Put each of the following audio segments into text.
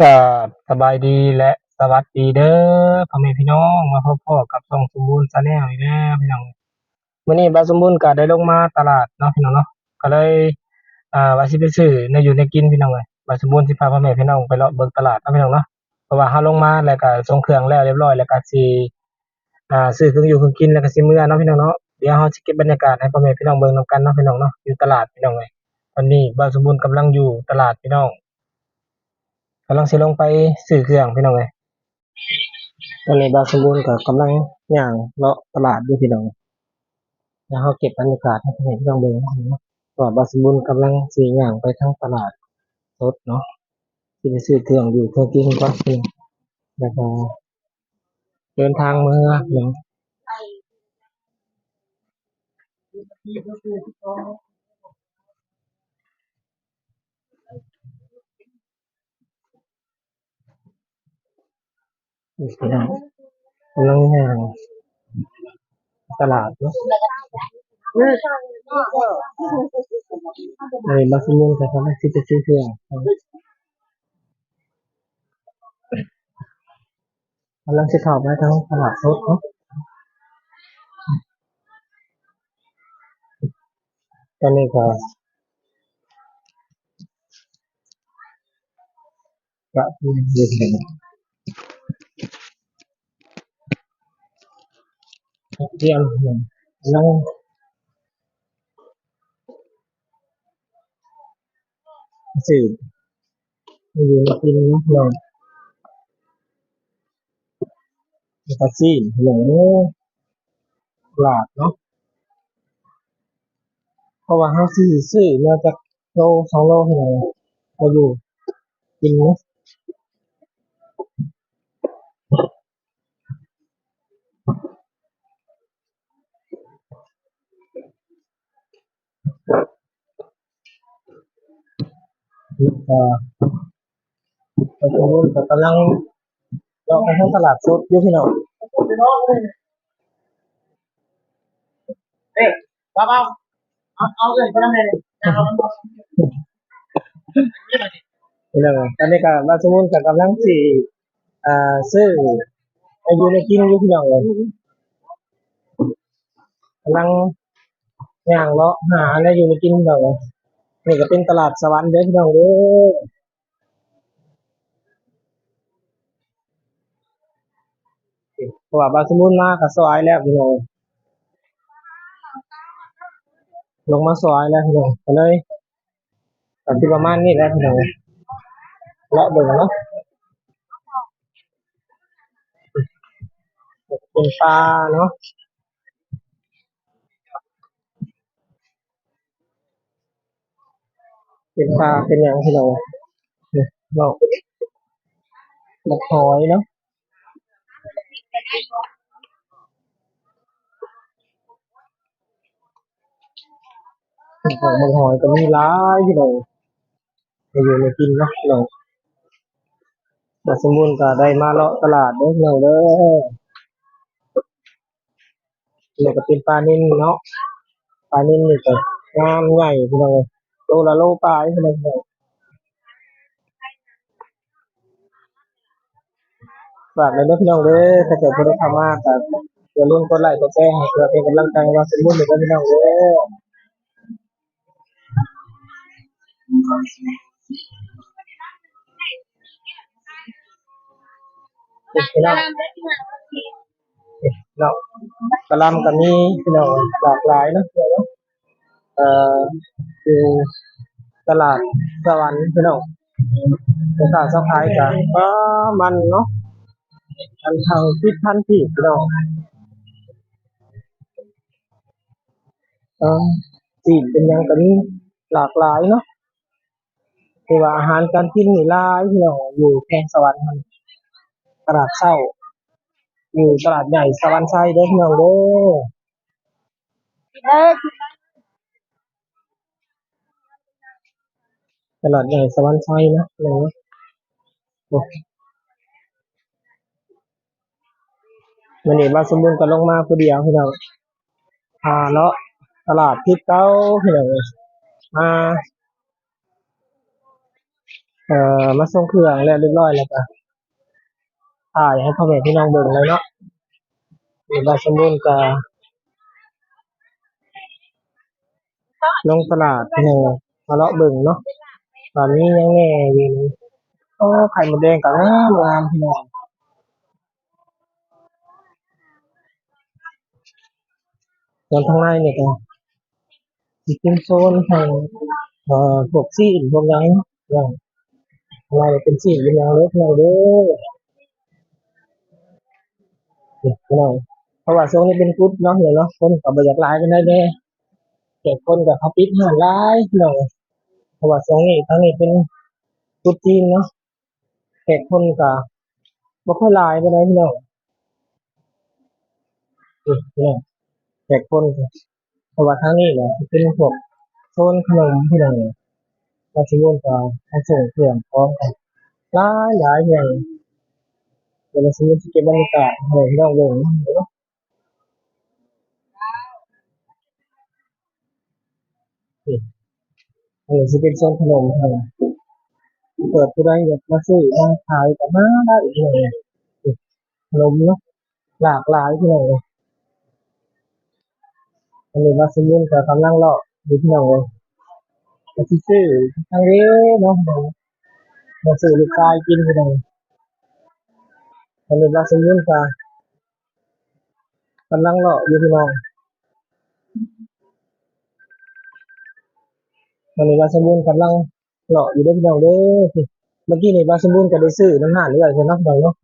ก็สบายดีและสวัสดีเด้อพ่อแม่พี่น้องมาพบพ่อกับช่องสมบูรณ์ชาแนลอีกแล้วพี่น้องมื้อนี้บ่าสมบูรณ์ก็ได้ลงมาตลาดเนาะพี่น้องเนาะก็เลยอ่าว่าสิไปซื้อในอยู่ในกินพี่น้องเอ้ยบ่าสมบูรณ์สิพาพ่อแม่พี่น้องไปเลาะเบิ่งตลาดเนาะพี่น้องเนาะเพราะว่าเฮาลงมาแล้วก็ส่งเครื่องแล้วเรียบร้อยแล้วก็สิอ่าซื้อเครื่องอยู่เครื่องกินแล้วก็สิมื้อเนาะพี่น้องเนาะเดี๋ยวเฮาสิเก็บบรรยากาศให้พ่อแม่พี่น้องเบิ่งนํกันเนาะพี่น้องเนาะอยู่ตลาดพี่น้องเอ้ยตอนนี้บ่าสมบูรณ์กำลังอยู่ตลาดพี่น้อง กำลังสิลงไปซื้อเครื่องพี่น้องเอ้ยตอนนี้บาสมบูรณ์ก็กำลังย่างเลาะตลาดอยู่พี่น้องแล้วเฮาเก็บบรรยากาศให้พี่น้องเบิ่งนะว่าบาสมบูรณ์กำลังสิย่างไปทางตลาดสดเนาะสิไปซื้อเครื่องอยู่เครื่องกินก่อนพี่น้องแล้วก็เดินทางเมื่อเนาะนี่พี่น้องกำลังย่างตลาดเนาะอันนี้บาวสมบูรณ์ก็กำลังสิไปซื้อเครื่องกำลังสิเข้าไปทางตลาดสดเนาะตอนนี้ก็กะที่เรียนกันเรีย นนั่งสื่ออยู่ในกินเนาะเราแท็กซี่หลงหลาดเนาะเพราะว่าเขาซื้อซื้อมาจากโลสองโลเท่าไหร่มาอยู่กินเนาะนี่ก็ไป ตรงนู้นก็กำลังเราไปทางตลาดสดอยู่พี่น้องเอ้ยบ้าเบาเอาเอาเลยก็ได้เลยเอาเอาเอาพี่น้องตอนนี้ก็มาสมุนกับกำลังสิอ่าซื้อไปอยู่ในกินอยู่พี่น้องเลยกำลังย่างเลาะหาอะไรอยู่ในกินพี่น้องเลย นี่ก็เป็นตลาดสวรรค์เด้อพี่น้องเด้อเพราะว่าบาสมุนมากับซอยแล้วพี่น้องลงมาซอยแล้วพี่น้องก็เลยก็สิประมาณนี้แหละพี่น้องเลาะเบิ่งเนาะเป็นปลาเนาะ เป็นปลาเป็นอย่างที่เราเนี่ยเราบักหอยเนาะของบักหอยก็มีหลายที่เราไปอยู่ในกินเนาะเราแต่สมมุนก็ได้มาเลาะตลาดเด้อเราเด้อนี่ก็เป็นปลานิ่นเนาะปลานิ่นนี่ก็งามใหญ่พี่น้องเอ้ย โลละโลปลายพี่น้องเอ้ยฝากเลยเด้อพี่น้องเด้อถ้าเกิดผู้ใดเข้ามาก็อย่าลืมกดไลค์กดแชร์เพื่อเป็นกำลังใจให้เราสมมุนเด้อพี่น้องเด้อพี่น้องเนาะกะลำก็มีพี่น้องหลากหลายนะเดี๋ยวเนาะเอ่อ คือตลาดสวรรค์พี่น้องตลาดสะพายกันก็มันเนาะอันทางทิศพันที่พี่น้องเออจีนเป็นยังกันหลากหลายเนาะคือว่าอาหารการกินนี่หลายพี่น้องอยู่แข่งสวรรค์มันตลาดเช้าอยู่ตลาดใหญ่สวรรค์ชัยเด้อพี่น้องเด้อ เอ้ย ต ลาดใหญ่สวรรค์ชัยนะพี่น้องนะโอ้วันนี้บาสมบูรณ์ก็ลงมาผู้เดียวพี่น้องพาเลาะตลาดทิศเก้าพี่น้องเอ้ยมาเอ่อมาส่งเครื่องแล้วเรียบร้อยแล้วก็ถ่ายให้พ่อแม่พี่น้องเบิ่งเลยเนาะเดี๋ยวบาสมบูรณ์ก็ลงตลาดพี่น้องมาเลาะเบิ่งเนาะ ตอนนี้ยังแน่อยู่นี่โอ้ไข่มดแดงก็งามงามพี่น้องส่วนทางในเนี่ยก็สิเป็นโซนของเอ่อพวกซีนพวกยังอย่างอะไรเป็นซีนเป็นยังเล็กน้อยเด้อนี่พี่น้องเพราะว่าโซนนี้เป็นกุ๊ดเนาะเดี๋ยเนาะคนก็บ่อยากายกันได้แน่แต่คนก็เขาปิดห้านหลายพี่น้อง เพราะว่าโซนนี้ทางนี้เป็นกุดจีนเนาะแต่คนก็บ่ค่อยลายไปานพี่น้องนี่พี่น้องแต่คนเพราะว่าทางนี้เนี่ยเป็นพวกโซนขนมพี่น้องก็สิวนก็ให้ส่งเครื่องพร้อมกันหลายหลายอย่างเดี๋ยวเราสิเก็บบรรยากาศให้พี่น้องเบิ่งเนาะ อันนี้เป็นโซนขนมครับเปิดผู้ใดอยากมาซื้อมาขายก็มาได้อีกเลยขนมเนาะหลากหลายที่ไหนเลยอันนี้มาซื้อเงินกับกำลังเลาะอยู่ที่ไหนเลยมาซื้อทางนี้เนาะมาซื้อลูกชายกินที่ไหนอันนี้มาซื้อเงินกับกำลังเลาะอยู่ที่ไหน อันนี้มาสมบูรณ์กำลังเลาะอยู่ได้ที่ไหนเด้อเมื่อกี้นี่บาสมบูรณ์ก็ได้ซื้อน้ำหาเรื่อยใช่ไหมน้องเนาะ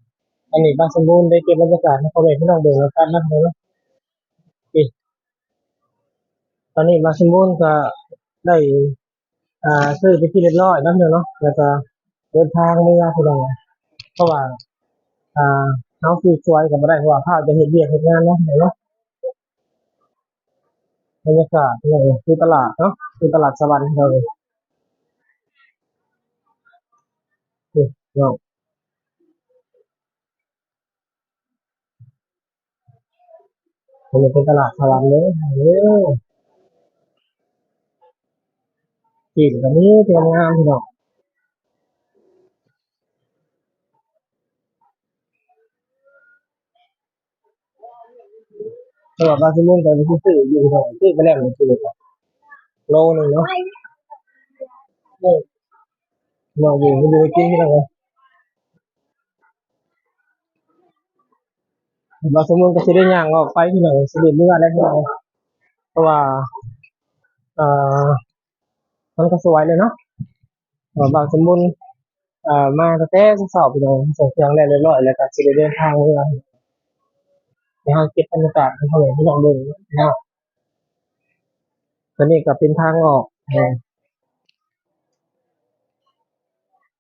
อันนี้บาสมบูรณ์ได้เก็บบรรยากาศให้พ่อแม่พี่น้องเบิ่งแล้วกันนะครับเนาะตอนนี้บาสมบูรณ์ก็ได้อ่าซื้อไปที่เรียบร้อยแล้วเนาะแล้วก็เดินทางเมื่อพี่น้องเพราะว่าอ่าเขาคือช่วยกันบ่ได้เพราะว่าภาพจะเห็นเวียกเห็นงานเนาะเนาะ บรรยากาศเลยคือตลาดเนาะคือตลาดสวรรค์เลยนี่เนาะมันเป็นตลาดสวรรค์เลยเฮ้ยกินแบบนี้เตรียมงานพี่น้อง สำหรับบาซิมุนตอนนี้ที่ซื้ออยู่ที่ไปแล้วหนึ่งกิโลครับโลหนึ่งเนาะเราอยู่ไมาดูกินที่ไหนกันบาซิมุนก็จะได้ย่างออกไปที่ไหนสิเดือดเลือดแล้วที่ไหนเพราะว่าเอ่อมันก็สวยเลยเนาะบางสมบูรณ์เอ่อมาแต่สอบไปเลยส่งเครื่องแล้เรียบร้อยแล้วก็สิได้เดินทางเมื่อ ในห้างเก็บบรรยากาศให้เขาเห็นที่น้องดินนะตอนนี้ก็เป็นทางออกเออ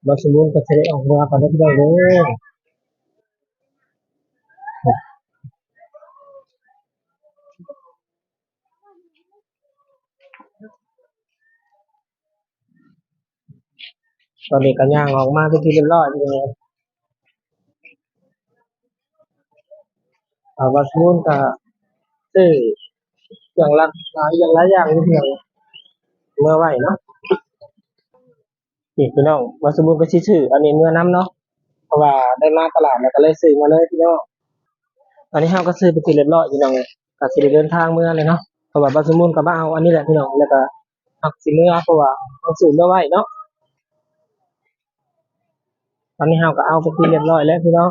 บาสมบูรณ์ก็จะได้ออกมาก่อนที่น้องเดินตอนนี้ก็ย่างออกมาเป็นที่เรียบร้อยเลยอ่า วัสมุนก็ซื้ออย่างละหลายอย่างหลายอย่างเพียงเมื่อไหวเนาะนี่พี่น้องวัสมุนก็ชื่อชื่อ อันนี้เมื่อน้ำเนาะเพราะว่าได้มาตลาดแล้วก็เลยซื้อมาเลยพี่น้องอันนี้เฮาก็ซื้อไปทีเรียบร้อยพี่น้องเลยก็สิได้เดินทางเมื่อเลยเนาะเพราะว่าวัสมุนก็มาเอาอันนี้แหละพี่น้องแล้วก็หักสิเมื่อเพราะว่าเอาซื้อเมื่อไหวเนาะตอนนี้เฮาก็เอาไปทีเรียบร้อยแล้วพี่น้อง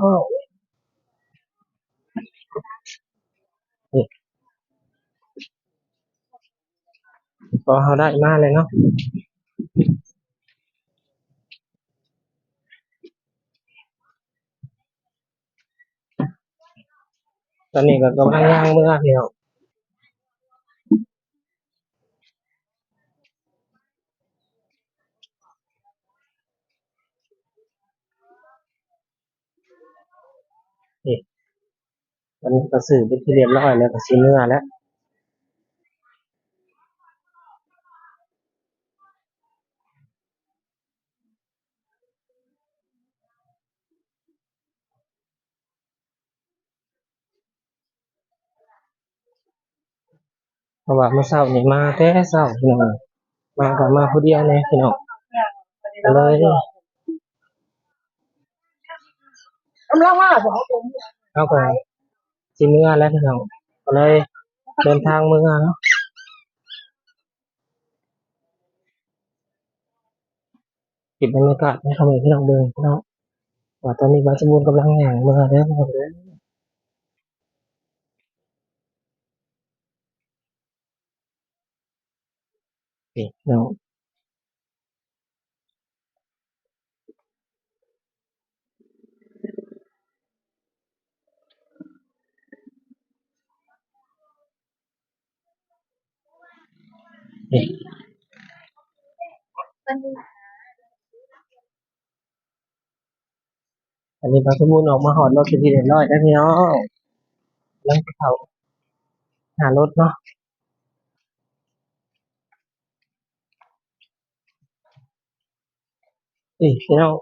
พอเขาได้มาเลยเนาะ ตอนนี้ก็กำลังย่างเมื่อพี่น้องนี่ตอนนี้ก็สื่อเป็นที่เรียบร้อยแล้วก็ซื้อเนื้อแล้วเพราะว่าเมื่อเช้านี่มาแต่เช้าพี่น้องมากับมาผู้เดียวเนี่ยพี่น้องก็เลยกำลังมาสองคนแล้วก็ สิเมื่อแล้วพี่น้องก็เลยเดินทางเมื่อเนาะปิดบรรยากาศให้เขาเห็นพี่น้องเดินเนาะว่าตอนนี้บาสบูนกำลังแห่งเมื่อแล้วพี่น้องเด้อ เพี่น้องนี่อันนี้บาสบูนออกมาหอดรถเป็นที่เรียบร้อยแล้วพี่น้องเริ่มเขาหารถเนาะนี่พี่น้อง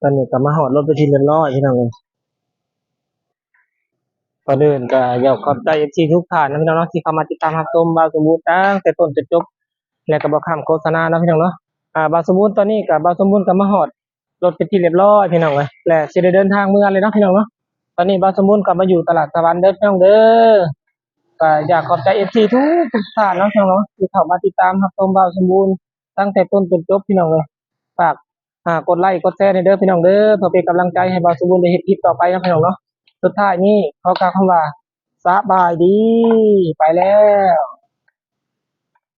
ตอนนี้ก็มาหอดรถเป็นที่เรียบร้อยพี่น้องเลย ก่อนอื่นก็อยากขอบใจเอฟซีทุกท่านนะพี่น้องเนาะที่เข้ามาติดตามรับชมบาสมบูรณ์ตั้งแต่ต้นจนจบและก็บอกคำโฆษณานะพี่น้องเนาะอ่าบาสมบูรณ์ตอนนี้กับบาสมบูรณ์ก็มาฮอดรถเป็นที่เรียบร้อยพี่น้องเลยและสิได้เดินทางเมื่อเลยเนาะพี่น้องเนาะตอนนี้บาสมบูรณ์กลับมาอยู่ตลาดสวรรค์เด้อพี่น้องเด้อก็อยากขอบใจเอฟซีทุกทุกท่านนะพี่น้องเนาะที่เข้ามาติดตามรับชมบาสมบูรณ์ตั้งแต่ต้นจนจบพี่น้องเลยฝากอ่ากดไลค์กดแชร์ในเด้อพี่น้องเด้อเพื่อเป็นกำลังใจให้บาสมบูรณ์ได้เฮ็ดคลิปต่อไปนะพี่น้องเนาะ สุดท้ายนี้ขอกล่าวคำว่าสบายดี ไปแล้ว